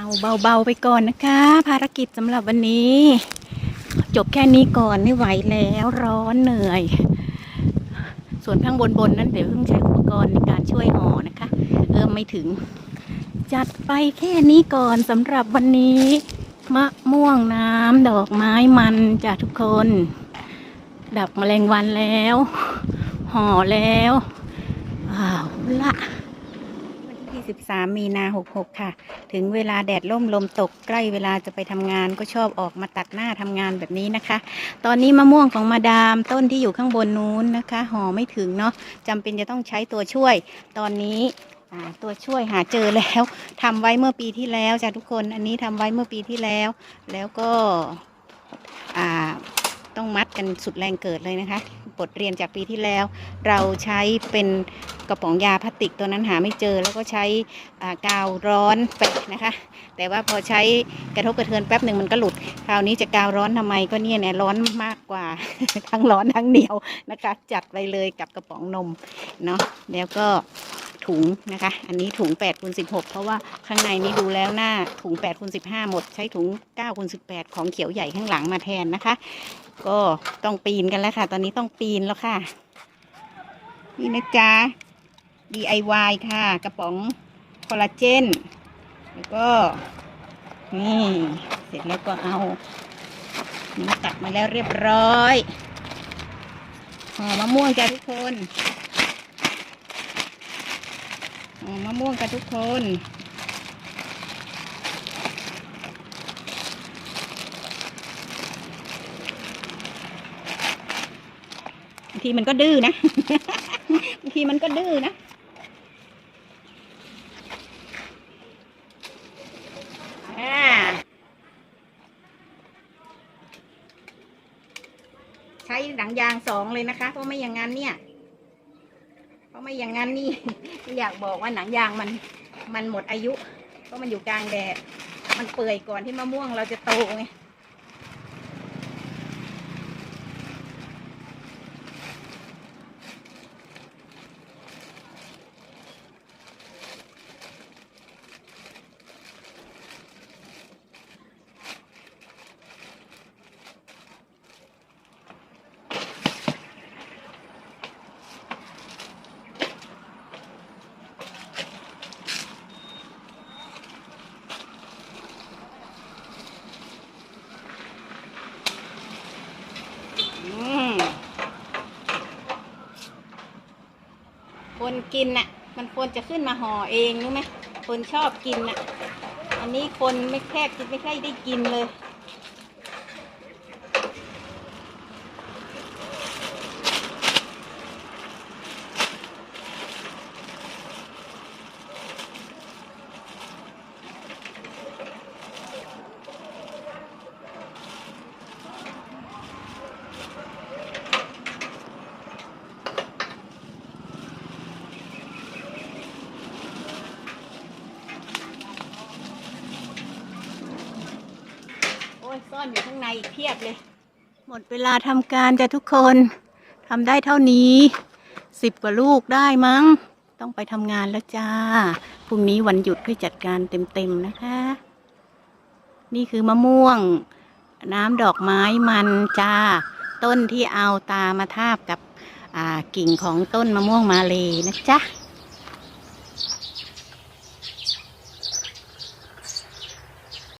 เอาเบาๆไปก่อนนะคะ ภารกิจสำหรับวันนี้ จบแค่นี้ก่อนไม่ไหวแล้วร้อนเหนื่อย ส่วนข้างบนบนนั้นเดี๋ยวต้องใช้อุปกรณ์ในการช่วยห่อนะคะ เอื้อมไม่ถึง จัดไปแค่นี้ก่อนสำหรับวันนี้ มะม่วงน้ำดอกไม้มันจ้ะทุกคน ดับแมลงวันแล้ว ห่อแล้วว้าวละ วันที่23มีนา 66 ค่ะ ถึงเวลาแดดล่มลมตกใกล้เวลาจะไปทำงานก็ชอบออกมาตัดหน้าทำงานแบบนี้นะคะ ตอนนี้มะม่วงของมาดามต้นที่อยู่ข้างบนนู้นนะคะห่อไม่ถึงเนาะจำเป็นจะต้องใช้ตัวช่วย ตอนนี้ตัวช่วยหาเจอแล้วทำไว้เมื่อปีที่แล้วจ้ะทุกคนอันนี้ทำไว้เมื่อปีที่แล้ว แล้วก็อ่า ต้องมัดกันสุดแรงเกิดเลยนะคะบทเรียนจากปีที่แล้ว เราใช้เป็นกระป๋องยาพลาสติกตัวนั้นหาไม่เจอ แล้วก็ใช้กาวร้อนไปนะคะ แต่ว่าพอใช้กระทบกระเทือนแป๊บหนึ่งมันก็หลุด คราวนี้จะกาวร้อนทำไมก็เนี่ยเนี่ยร้อนมากกว่า ทั้งร้อนทั้งเหนียวนะคะ จัดไปเลยกับกระป๋องนมเนาะแล้วก็ ถุงนะคะ อันนี้ถุง8คูณ16 เพราะว่าข้างในนี้ดูแล้วหน้าถุง8คูณ15 หมด ใช้ถุง9คูณ18 ของเขียวใหญ่ข้างหลังมาแทนนะคะ ก็ต้องปีนกันแล้วค่ะ ตอนนี้ต้องปีนแล้วค่ะ นี่นะจ๊ะ DIY ค่ะ กระป๋องคอลลาเจน แล้วก็ นี่ เสร็จแล้วก็เอานี่ตัดมาแล้วเรียบร้อยห่อมะม่วงจ้ะทุกคน มะม่วงกันทุกคน บางทีมันก็ดื้อนะ บางทีมันก็ดื้อนะใช้หนังยางสองเลยนะคะ เพราะไม่อย่างนั้นเนี่ย ราะไม่อย่างนั้นนี่อยากบอกว่าหนังยางมันมันหมดอายุ เพราะมันอยู่กลางแดด มันเปื่อยก่อนที่มะม่วงเราจะโตไง อืม คนกินน่ะ มันควรจะขึ้นมาห่อเองรู้ไหมคนชอบกินน่ะ อันนี้คนไม่แค่กินไม่ค่ได้กินเลย อ้ยซ่อนอยู่ข้างในอีกเพียบเลย หมดเวลาทำการจะทุกคนทำได้เท่านี้สิบกว่าลูกได้มั้ง ต้องไปทำงานแล้วจ้าพรุ่งนี้วันหยุดค่อจัดการเต็มๆนะคะ นี่คือมะม่วง น้ำดอกไม้มันจ้า ต้นที่เอาตามาทาบกับกิ่งของต้นมะม่วงมาเลยนะจ๊ะ